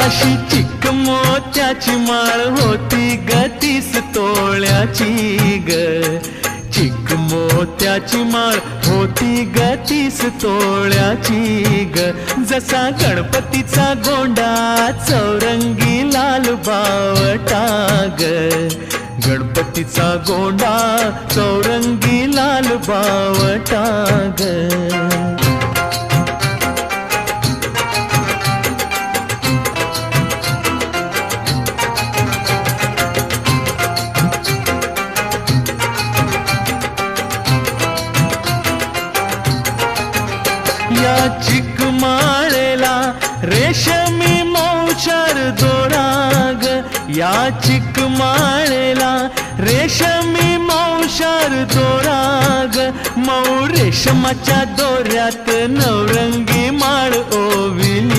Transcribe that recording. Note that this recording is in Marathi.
अशी चिक मोत्याची माळ होती गतीस तोळ्याची ग. चिक मोत्याची माळ होती गतीस तोळ्याची ग. जसा गणपतीचा गोंडा चौरंगी लाल बावटा ग. गणपतीचा गोंडा चौरंगी लाल बावटा ग. या चिकमाळेला रेशमी मौचार दोराग या चिकमाळेला रेशमी मौशार दोराग मऊ रेशमाच्या दोऱ्यात नवरंगी माळ ओविल.